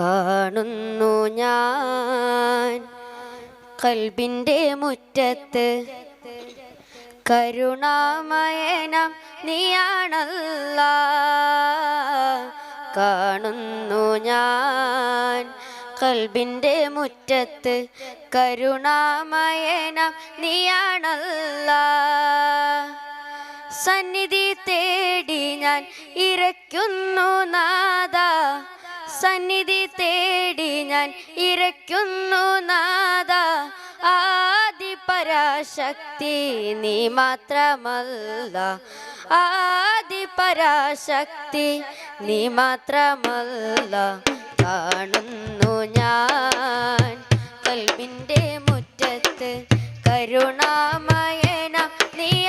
കാണുന്നു ഞാൻ. കൽബിന്റെ മുറ്റത്ത് കരുണാമയനം നീയാണല്ല. കാണുന്നു ഞാൻ. കൽബിന്റെ മുറ്റത്ത് കരുണാമയനം നീയാണല്ല. സന്നിധി തേടി ഞാൻ ഇരയ്ക്കുന്നു നാദ സന്നിധി തേടി ഞാൻ ഇരയ്ക്കുന്നു നാദ ആദി പരാശക്തി നീ മാത്രമല്ല. ആദി പരാശക്തി നീ മാത്രമല്ല. കാണുന്നു ഞാൻ കൽവിന്റെ മുറ്റത്ത് കരുണാമയന. നീയാണല്ല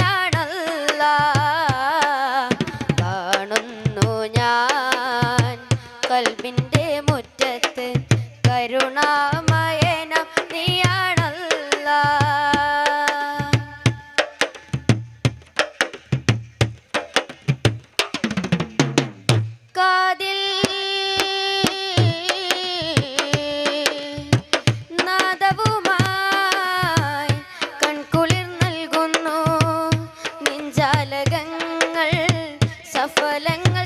കൽബിന്റെ മുറ്റത്ത് കരുണാമയനം നീയാണല്ല. കാതിൽ നാദവുമായി സഫലങ്ങൾ